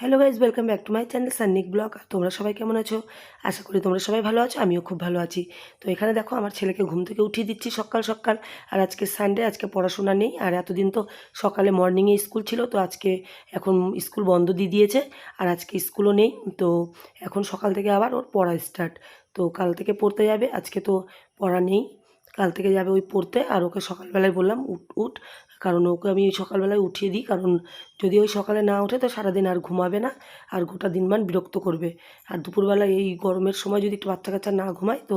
Hello guys welcome back to my channel Sannik blog তোমরা সবাই কেমন আছো? আশা করি তোমরা সবাই ভালো আছো, আমিও খুব ভালো আছি। তো এখানে দেখো, আমার ছেলেকে ঘুম থেকে উঠিয়ে দিচ্ছি সকাল সকাল, আর আজকে সানডে আজকে পড়াশোনা নেই, আর এতদিন তো সকালে মর্নিংয়ে স্কুল ছিল, তো আজকে এখন স্কুল বন্ধ দিয়ে দিয়েছে, আর আজকে স্কুলও নেই, তো এখন সকাল থেকে আবার ওর পড়া স্টার্ট তো কাল থেকে পড়তে যাবে, আজকে তো পড়া নেই, কাল থেকে যাবে ওই পড়তে, আর ওকে সকালবেলায় বললাম, উঠ উঠ। কারণ ওকে আমি সকালবেলায় উঠিয়ে দিই, কারণ যদি ওই সকালে না ওঠে তো সারাদিন আর ঘুমাবে না, আর গোটা দিনমান বিরক্ত করবে। আর দুপুরবেলা এই গরমের সময় যদি একটু বাচ্চা কাচ্চা না ঘুমায় তো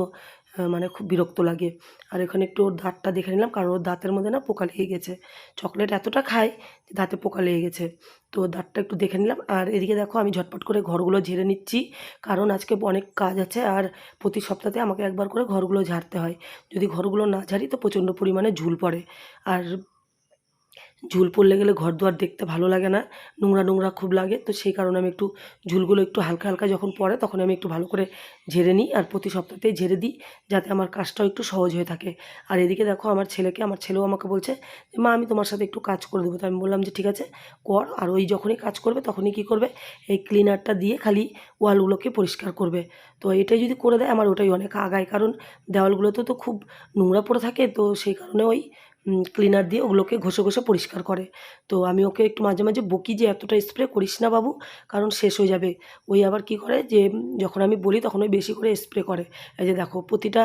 মানে খুব বিরক্ত লাগে। আর এখানে একটু ওর দাঁতটা দেখে নিলাম, কারণ ওর দাঁতের মধ্যে না পোকা লেগে গেছে। চকলেট এতটা খায় যে দাঁতে পোকা লেগে গেছে। তো দাঁতটা একটু দেখে নিলাম, আর এদিকে দেখো আমি ঝটপট করে ঘরগুলো ঝেড়ে নিচ্ছি, কারণ আজকে অনেক কাজ আছে, আর প্রতি সপ্তাহে আমাকে একবার করে ঘরগুলো ঝাড়তে হয়। যদি ঘরগুলো না ঝাড়ি তো প্রচণ্ড পরিমাণে ঝুল পড়ে। আর ঝুল পড়লে গেলে ঘর দুয়ার দেখতে ভালো লাগে না, নোংরা নোংরা খুব লাগে, তো সেই কারণে আমি একটু ঝুলগুলো একটু হালকা হালকা যখন পড়ে তখন আমি একটু ভালো করে ঝেড়ে নিই আর প্রতি সপ্তাহতেই ঝেড়ে দিই যাতে আমার কাজটাও একটু সহজ হয়ে থাকে। আর এদিকে দেখো আমার ছেলেকে, আমার ছেলেও আমাকে বলছে যে, মা, আমি তোমার সাথে একটু কাজ করে দেবো। তো আমি বললাম যে, ঠিক আছে, কর। আর ওই যখনই কাজ করবে তখনই কী করবে? এই ক্লিনারটা দিয়ে খালি ওয়ালগুলোকে পরিষ্কার করবে। তো এটাই যদি করে দেয়, আমার ওটাই অনেক আগায়। কারণ দেওয়ালগুলোতে তো খুব নোংরা পড়ে থাকে, তো সেই কারণে ওই ক্লিনার দিয়ে ওগুলোকে ঘষে ঘষে পরিষ্কার করে। তো আমি ওকে একটু মাঝে মাঝে বকি যে, এতটা স্প্রে করিস না বাবু, কারণ শেষ হয়ে যাবে। ওই আবার কি করে যে, যখন আমি বলি তখন ওই বেশি করে স্প্রে করে। এই যে দেখো, প্রতিটা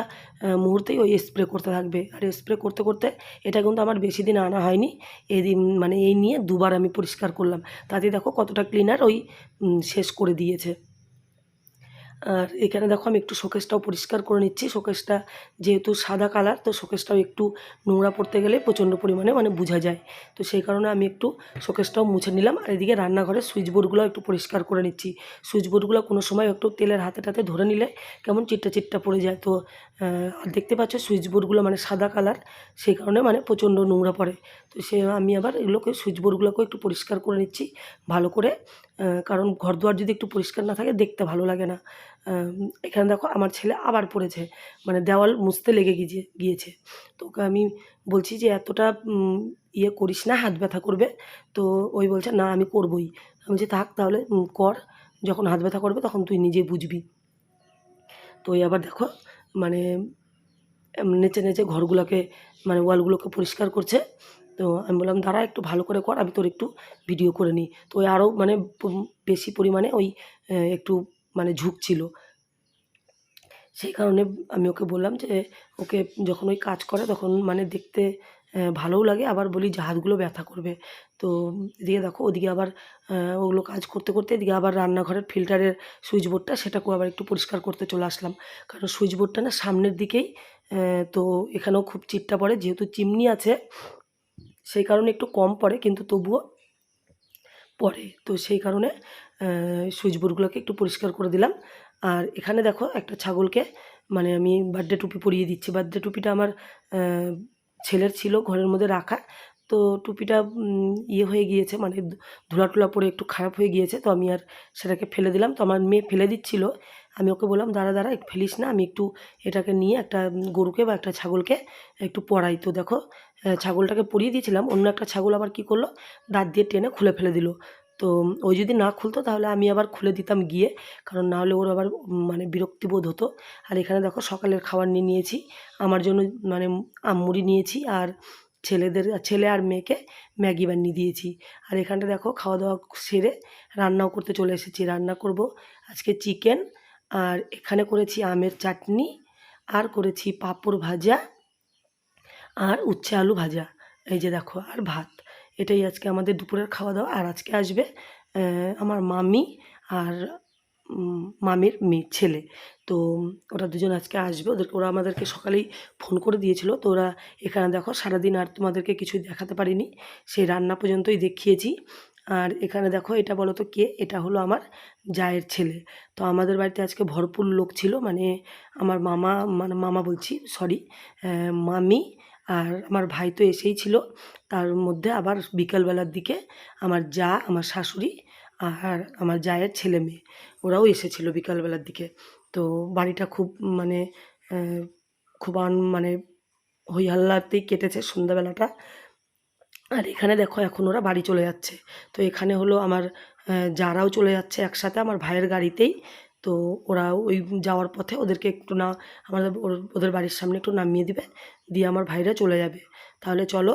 মুহূর্তেই ওই স্প্রে করতে থাকবে। আর স্প্রে করতে করতে এটা কিন্তু আমার বেশি দিন আনা হয়নি। এদিন মানে এই নিয়ে দুবার আমি পরিষ্কার করলাম। তাতে দেখো কতটা ক্লিনার ওই শেষ করে দিয়েছে। আর এখানে দেখো আমি একটু শোকেসটাও পরিষ্কার করে নিচ্ছি। শোকেসটা যেহেতু সাদা কালার, তো শোকেসটাও একটু নোংরা পড়তে গেলে প্রচণ্ড পরিমাণে মানে বোঝা যায়। তো সেই কারণে আমি একটু শোকেসটাও মুছে নিলাম। আর এদিকে রান্নাঘরের সুইচ বোর্ডগুলো একটু পরিষ্কার করে নিচ্ছি। সুইচ বোর্ডগুলো কোনো সময় একটু তেলের হাতে টাতে ধরে নিলে কেমন চিটটা চিট্টা পড়ে যায়। তো দেখতে পাচ্ছ সুইচ বোর্ডগুলো মানে সাদা কালার সেই কারণে মানে প্রচণ্ড নোংরা পড়ে। তো সে আমি আবার এগুলোকে সুইচ বোর্ডগুলোকেও একটু পরিষ্কার করে নিচ্ছি, ভালো করে। কারণ ঘর দুয়ার যদি একটু পরিষ্কার না থাকে, দেখতে ভালো লাগে না। এখানে দেখো আমার ছেলে আবার পড়েছে মানে দেওয়াল মুছতে লেগে গিয়ে গিয়েছে। তো ওকে আমি বলছি যে, এতটা ইয়ে করিস না, হাত ব্যথা করবে। তো ওই বলছে, না, আমি করবই। আমি বলছি, থাক তাহলে কর। যখন হাত ব্যথা করবে, তখন তুই নিজে বুঝবি। তো ওই আবার দেখো মানে নেচে নেচে ঘরগুলোকে মানে ওয়ালগুলোকে পরিষ্কার করছে। তো আমি বললাম, দাঁড়া একটু ভালো করে কর, আমি তোর একটু ভিডিও করে নিই। তো আরও মানে বেশি পরিমাণে ওই একটু মানে ঝুঁকছিল। সেই কারণে আমি ওকে বললাম যে, ওকে যখন ওই কাজ করে তখন মানে দেখতে ভালোও লাগে। আবার বলি যে হাতগুলো ব্যথা করবে। তো এদিকে দেখো, ওদিকে আবার ওগুলো কাজ করতে করতে এদিকে আবার রান্নাঘরের ফিল্টারের সুইচ বোর্ডটা সেটাকেও আবার একটু পরিষ্কার করতে চলে আসলাম। কারণ সুইচ বোর্ডটা না সামনের দিকেই তো এখানেও খুব চিটটা পড়ে। যেহেতু চিমনি আছে, সেই কারণে একটু কম পড়ে, কিন্তু তবুও পড়ে। তো সেই কারণে সুইচ বোর্ডগুলোকে একটু পরিষ্কার করে দিলাম। আর এখানে দেখো একটা ছাগলকে মানে আমি বার্থডে টুপি পরিয়ে দিচ্ছি। বার্থডে টুপিটা আমার ছেলের ছিল, ঘরের মধ্যে রাখা। তো টুপিটা ইয়ে হয়ে গিয়েছে মানে ধু- ধুলা টুলা পরে একটু খারাপ হয়ে গিয়েছে, তো আমি আর সেটাকে ফেলে দিলাম। তো আমার মেয়ে ফেলে দিচ্ছিল। আমি ওকে বললাম, দাঁড়া দাঁড়া, একটু ফেলিস না, আমি একটু এটাকে নিয়ে একটা গরুকে বা একটা ছাগলকে একটু পরাই তো দেখো ছাগলটাকে পরিয়ে দিয়েছিলাম। অন্য একটা ছাগল আবার কি করল, দাঁত দিয়ে টেনে খুলে ফেলে দিল। তো ওই যদি না খুলতো তাহলে আমি আবার খুলে দিতাম গিয়ে। কারণ না হলে ওর আবার মানে বিরক্তিবোধ হতো। আর এখানে দেখো সকালের খাবার নিয়ে নিয়েছি। আমার জন্য মানে আমুড়ি নিয়েছি আর ছেলেদের, ছেলে আর মেয়েকে ম্যাগি বানিয়ে দিয়েছি। আর এখানটা দেখো খাওয়া দাওয়া সেরে রান্নাও করতে চলে এসেছি। রান্না করব আজকে চিকেন আর এখানে করেছি আমের চাটনি আর করেছি পাঁপড় ভাজা আর উচ্ছে আলু ভাজা। এই যে দেখো আর ভাত। এটাই আজকে আমাদের দুপুরের খাওয়া দাওয়া আর আজকে আসবে আমার মামি আর মামির মেয়ে, ছেলে। তো, ওরা দুজন আজকে আসবে। ওদেরকে ওরা আমাদেরকে সকালেই ফোন করে দিয়েছিল। তো ওরা এখানে দেখো, সারাদিন আর তোমাদেরকে কিছুই দেখাতে পারিনি। সেই রান্না পর্যন্তই দেখিয়েছি। আর এখানে দেখো, এটা বলো তো কে? এটা হলো আমার জায়ের ছেলে। তো আমাদের বাড়িতে আজকে ভরপুর লোক ছিল। মানে আমার মামা মানে মামা বলছি সরি মামি আর আমার ভাই তো এসেই ছিল। তার মধ্যে আবার বিকালবেলার দিকে আমার যা, আমার শাশুড়ি আর আমার জায়ের ছেলে মেয়ে, ওরাও এসেছিল বিকালবেলার দিকে। তো বাড়িটা খুব মানে খুব মানে হই হাল্লাতেই কেটেছে সন্ধ্যাবেলাটা। আর এখানে দেখো এখন ওরা বাড়ি চলে যাচ্ছে। তো এখানে হলো আমার যারাও চলে যাচ্ছে একসাথে আমার ভাইয়ের গাড়িতেই। তো ওরা ওই যাওয়ার পথে ওদেরকে একটু না, আমাদের ওদের বাড়ির সামনে একটু নামিয়ে দিবে। দিয়ে আমার ভাইরা চলে যাবে। তাহলে চলো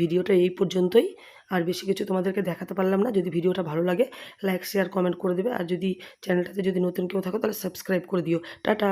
ভিডিওটা এই পর্যন্তই। আর বেশি কিছু তোমাদেরকে দেখাতে পারলাম না। যদি ভিডিওটা ভালো লাগে লাইক শেয়ার কমেন্ট করে দেবে। আর যদি চ্যানেলটাতে যদি নতুন কেউ থাকো, তাহলে সাবস্ক্রাইব করে দিও। টাটা!